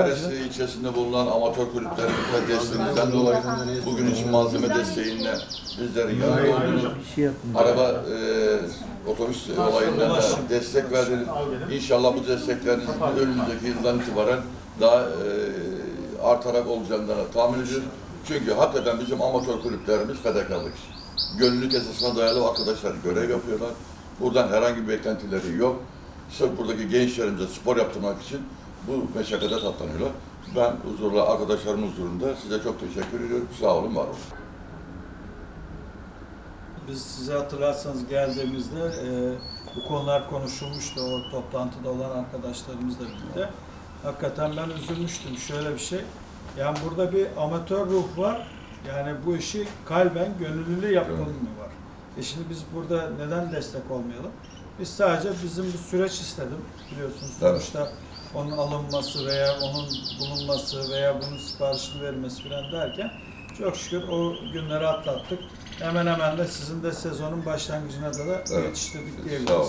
Menderes ilçesinde bulunan amatör kulüplerimize desteğinizden dolayı bugün için malzeme desteğinde bizlerin yanında olduğunuz araba e, otobüs olayında da destek verdiniz. İnşallah bu desteklerinizin önümüzdeki yıldan itibaren daha e, artarak olacağını tahmin ediyoruz. Çünkü hakikaten bizim amatör kulüplerimiz fedakarlık. Gönüllülük esasına dayalı arkadaşlar görev yapıyorlar. Buradan herhangi bir beklentileri yok. Sırf buradaki gençlerimize spor yaptırmak için bu meşakkate katlanıyorlar. Ben huzurla arkadaşlarım huzurunda size çok teşekkür ediyorum. Sağ olun, var olun. Biz size hatırlarsanız geldiğimizde e, bu konular konuşulmuştu o toplantıda olan arkadaşlarımızla birlikte. Hakikaten ben üzülmüştüm. Şöyle bir şey. Yani burada bir amatör ruh var. Yani bu işi kalben gönüllülüğü yapmanın mı var? E şimdi biz burada neden destek olmayalım? Biz sadece bizim bir süreç istedim biliyorsunuz. Evet. Onun alınması veya onun bulunması veya bunun siparişini verilmesi falan derken çok şükür o günleri atlattık. Hemen hemen de sizin de sezonun başlangıcına da, da Evet. yetiştirdik diyebiliriz.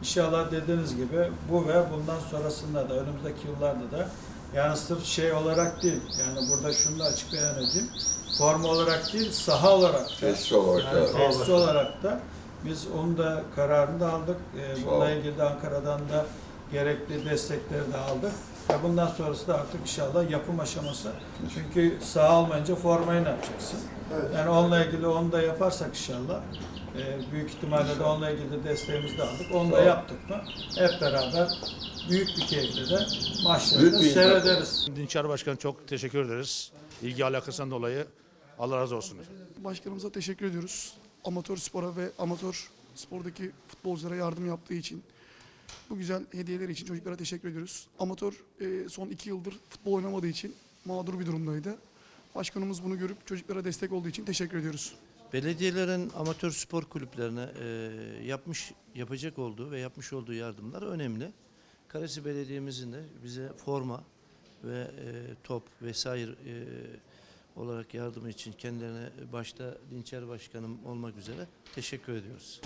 İnşallah dediğiniz gibi bu ve bundan sonrasında da önümüzdeki yıllarda da yani sırf şey olarak değil yani burada şunu da açık beyan edeyim. Forma olarak değil saha olarak da Tesis olarak yani da. tesis olarak da biz onun da kararını da aldık. Ee, bununla ilgili de Ankara'dan da gerekli destekleri de aldık. Ve bundan sonrası da artık inşallah yapım aşaması. Çünkü saha almayınca formayı ne yapacaksın? Yani onunla ilgili onu da yaparsak inşallah e, büyük ihtimalle de onunla ilgili de desteğimizi de aldık. Onu Sağ da yaptık mı hep beraber büyük bir keyifle de maçları Büyük da seyrederiz. Dinçer Başkan çok teşekkür ederiz. İlgi alakasından dolayı Allah razı olsun. Başkanımıza teşekkür ediyoruz. Amatör spora ve amatör spordaki futbolculara yardım yaptığı için. Bu güzel hediyeler için çocuklara teşekkür ediyoruz. Amatör e, son iki yıldır futbol oynamadığı için mağdur bir durumdaydı. Başkanımız bunu görüp çocuklara destek olduğu için teşekkür ediyoruz. Belediyelerin amatör spor kulüplerine e, yapmış yapacak olduğu ve yapmış olduğu yardımlar önemli. Karasi Belediye'mizin de bize forma ve e, top vesaire e, olarak yardımı için kendilerine başta Dinçer Başkanım olmak üzere teşekkür ediyoruz.